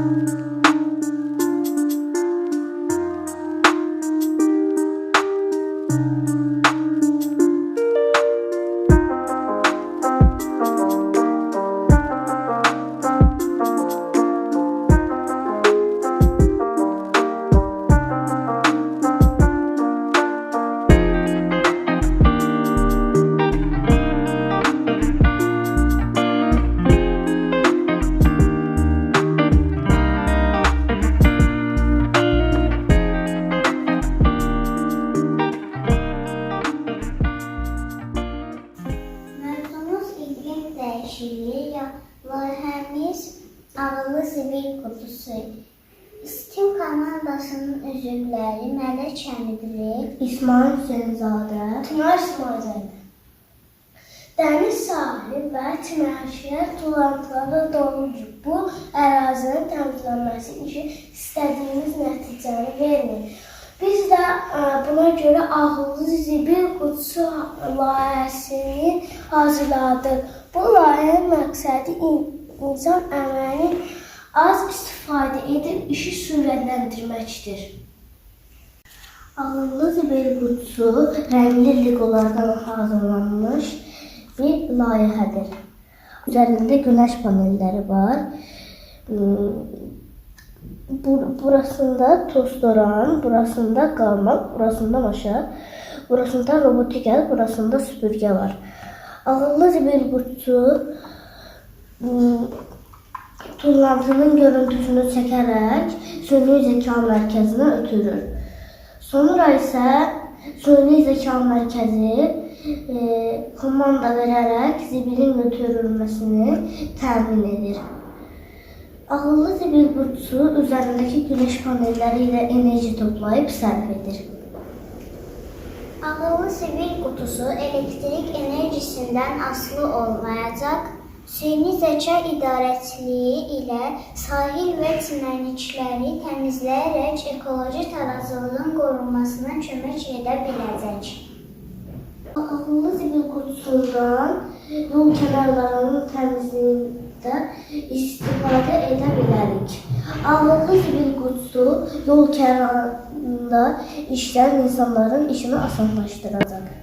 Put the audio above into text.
thank you Layihəmiz ağıllı zibil qutusu. İstim komandasının üzvləri Mələk Kəmidli, İsmail Hüseynzadə, Tımar İsmailzadə. Dəniz sahili və çimərliklər tullantılarla doludur. Bu ərazinin təmizlənməsi işi istədiyimiz nəticəni vermir. Biz də ə, buna görə ağıllı zibil qutusu layihəsini hazırladıq. Bu layihənin məqsədi in- insan əməlinin az istifadə edib işi sürətləndirməkdir. ağıllı zibil qutusu rəngli legolardan hazırlanmış bir layihədir. Üzərində günəş panelləri var. Bur- Burasında tostoran, burasında qalmaq, burasında maşa, burasında robotika, burasında süpürgə var. Ağıllı zibil qutusu hmm, tullantının görüntüsünü çəkərək süni zeka mərkəzinə ötürür. Sonra isə süni zeka mərkəzi e, komanda verərək zibilin götürülməsini təmin edir. Ağıllı zibil qutusu üzərindəki günəş panelləri ilə enerji toplayıb sərf edir. Ağıllı sivil qutusu elektrik enerjisindən asılı olmayacaq. Süni zəka idarəçiliyi ilə sahil və çimərlikləri təmizləyərək ekoloji tarazlığın qorunmasına kömək edə biləcək. Ağıllı zibil qutusundan yol kənarlarının təmizliyində istifadə edə bilərik. Ağıllı zibil qutusu yol kənarında işləyən insanların işini asanlaşdıracaq.